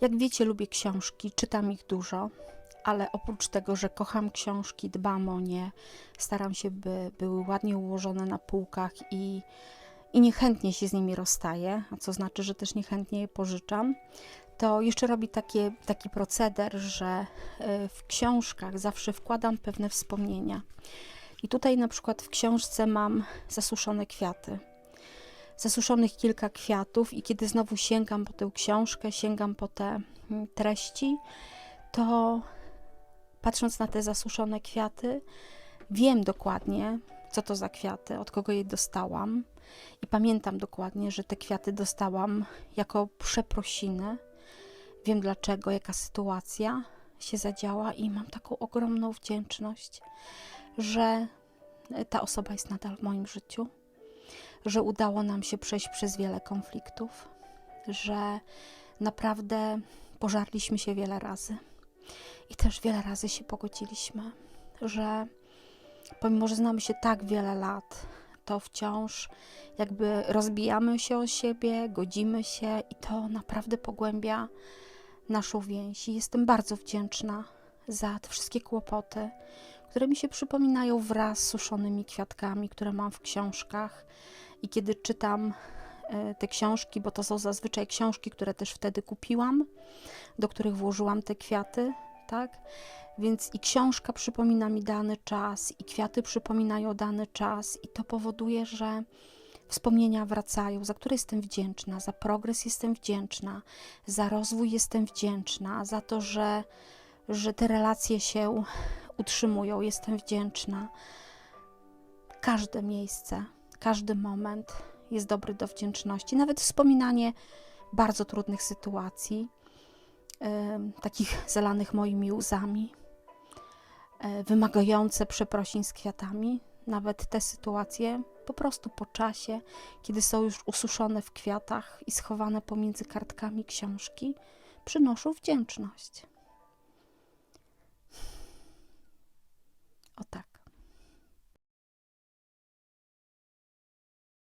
Jak wiecie, lubię książki, czytam ich dużo, ale oprócz tego, że kocham książki, dbam o nie, staram się, by były ładnie ułożone na półkach i, i niechętnie się z nimi rozstaję, a co znaczy, że też niechętnie je pożyczam, to jeszcze robi taki proceder, że y, w książkach zawsze wkładam pewne wspomnienia. I tutaj na przykład w książce mam zasuszone kwiaty. Zasuszonych kilka kwiatów, i kiedy znowu sięgam po tę książkę, sięgam po te mm, treści, to patrząc na te zasuszone kwiaty, wiem dokładnie, co to za kwiaty, od kogo je dostałam. I pamiętam dokładnie, że te kwiaty dostałam jako przeprosiny. Wiem dlaczego, jaka sytuacja się zadziała, i mam taką ogromną wdzięczność, że ta osoba jest nadal w moim życiu, że udało nam się przejść przez wiele konfliktów, że naprawdę pożarliśmy się wiele razy i też wiele razy się pogodziliśmy, że pomimo, że znamy się tak wiele lat, to wciąż jakby rozbijamy się o siebie, godzimy się i to naprawdę pogłębia naszą więź. I jestem bardzo wdzięczna za te wszystkie kłopoty, które mi się przypominają wraz z suszonymi kwiatkami, które mam w książkach. I kiedy czytam e, te książki, bo to są zazwyczaj książki, które też wtedy kupiłam, do których włożyłam te kwiaty, tak? Więc i książka przypomina mi dany czas, i kwiaty przypominają dany czas, i to powoduje, że wspomnienia wracają, za które jestem wdzięczna, za progres jestem wdzięczna, za rozwój jestem wdzięczna, za to, że, że te relacje się utrzymują, jestem wdzięczna. Każde miejsce, każdy moment jest dobry do wdzięczności, nawet wspominanie bardzo trudnych sytuacji, takich zalanych moimi łzami, e, wymagające przeprosin z kwiatami. Nawet te sytuacje po prostu po czasie, kiedy są już ususzone w kwiatach i schowane pomiędzy kartkami książki, przynoszą wdzięczność. O tak.